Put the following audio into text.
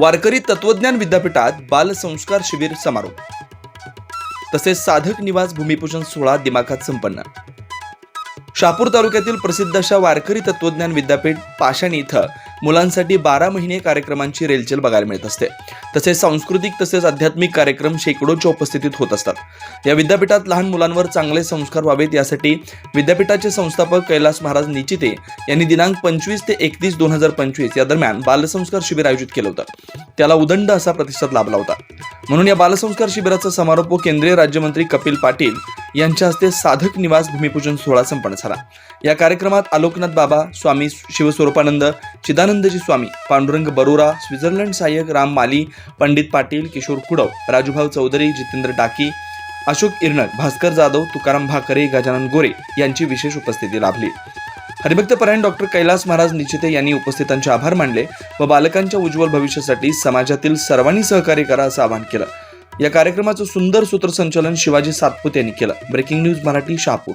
वारकरी तत्वज्ञान विद्यापीठात बालसंस्कार शिबिर समारोप. तसेच साधक निवास भूमिपूजन सोहळा दिमाखात संपन्न. शहापूर तालुक्यातील प्रसिद्ध अशा वारकरी तत्वज्ञान विद्यापीठ पाषाण इथं मुलांसाठी बारा महिने कार्यक्रमांची रेलचेल बघायला मिळत असते. तसेच सांस्कृतिक तसेच आध्यात्मिक कार्यक्रम शेकडोच्या उपस्थितीत होत असतात. या विद्यापीठात लहान मुलांवर चांगले संस्कार व्हावेत यासाठी विद्यापीठाचे संस्थापक कैलास महाराज निचिते यांनी दिनांक पंचवीस ते एकतीस दोन हजार पंचवीस या दरम्यान बालसंस्कार शिबिर आयोजित केलं होतं. त्याला उदंड असा प्रतिसाद लाभला होता. म्हणून या बालसंस्कार शिबिराचा समारोप केंद्रीय राज्यमंत्री कपिल पाटील यांच्या हस्ते साधक निवास भूमिपूजन सोहळा संपन्न झाला. या कार्यक्रमात आलोकनाथ बाबा स्वामी शिवस्वरूपानंद चिदानंदजी स्वामी पांडुरंग बरोरा स्वित्झर्लंड सहाय्यक राम माली पंडित पाटील किशोर कुडव राजूभाऊ चौधरी जितेंद्र डाकी अशोक इर्णक भास्कर जाधव तुकाराम भाकरे गजानन गोरे यांची विशेष उपस्थिती लाभली. हरिभक्तपरायण डॉक्टर कैलास महाराज निचिते यांनी उपस्थितांचे आभार मानले व बालकांच्या उज्ज्वल भविष्यासाठी समाजातील सर्वांनी सहकार्य करा असं आवाहन केलं. या कार्यक्रमाचं सुंदर सूत्रसंचालन शिवाजी सातपुत यांनी केलं. Breaking news Marathi Shahapur.